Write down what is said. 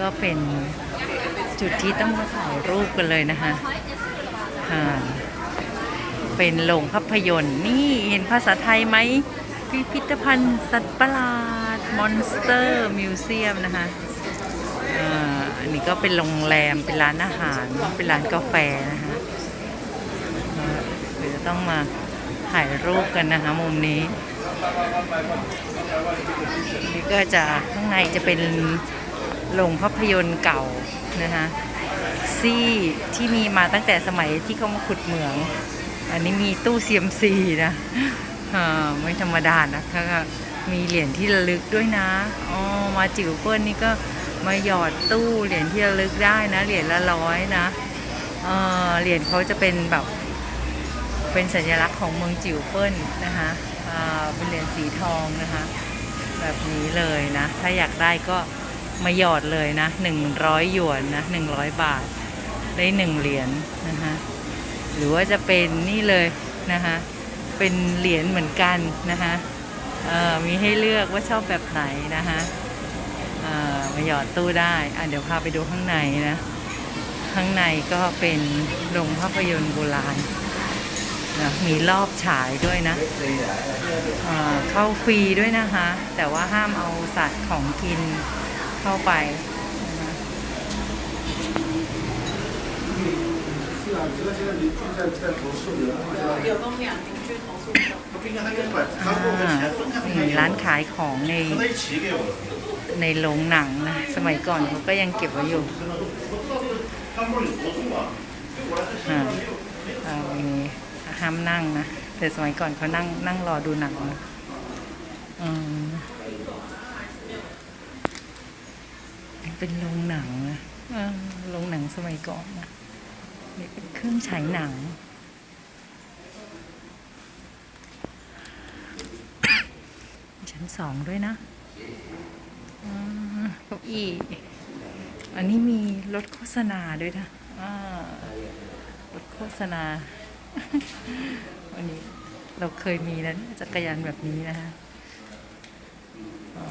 ก็เป็นจุดที่ต้องมาถ่ายรูปกันเลยนะคะอ่าเป็นโรงภาพยนตร์นี่เห็นภาษาไทยไหมพิพิธภัณฑ์สัตว์ประหลาด Monster Museum นะคะอ่าอันนี้ก็เป็นโรงแรมเป็นร้านอาหาร เป็นร้านกาแฟนะคะเดี๋ยวต้องมาถ่ายรูปกันนะคะมุมนี้นี่ก็จะข้างในจะเป็น โรงภาพยนตร์เก่านะคะซี่ที่มีมาตั้งแต่สมัยที่เขามาขุดเหมือง อันนี้มีตู้เซียมซีนะอ่าไม่ธรรมดานะคะมีเหรียญที่ระลึกด้วยนะอ๋อมาจิ๋วเปิ้ลนี่ก็มาหยอดตู้เหรียญที่ระลึกได้นะ เหรียญละร้อยนะเออเหรียญเขาจะเป็นแบบเป็นสัญลักษณ์ของเมืองจิ๋วเปิ้ลนะคะอ่าเป็นเหรียญสีทองนะคะ แบบนี้เลยนะ ถ้าอยากได้ก็ มาหยอดเลยนะหนึ่งร้อยหยวนนะหนึ่งร้อยบาท ได้หนึ่งเหรียญนะคะหรือว่าจะเป็นนี่เลยนะคะเป็นเหรียญเหมือนกันนะคะเอ่อมีให้เลือกว่าชอบแบบไหนนะคะเอ่อมาหยอดตู้ได้อะเดี๋ยวพาไปดูข้างในนะข้างในก็เป็นโรงภาพยนตร์โบราณนะมีรอบฉายด้วยนะเอ่อเข้าฟรีด้วยนะคะ แต่ว่าห้ามเอาสัตว์ของกิน เข้าไปร้านขายของในในโรงหนังนะ สมัยก่อนเขาก็ยังเก็บไว้อยู่มีห้ามนั่งนะ แต่สมัยก่อนเขานั่งนั่งรอดูหนังนะ เป็นโรงหนังนะอ่าโรงหนังสมัยก่อนนะนี่เป็นเครื่องฉายหนัง ชั้นสองด้วยนะอ่าเก้าอี้อันนี้มีรถโฆษณาด้วยนะอ่ารถโฆษณา วันนี้เราเคยมีนะจักรยานแบบนี้นะคะอ๋อ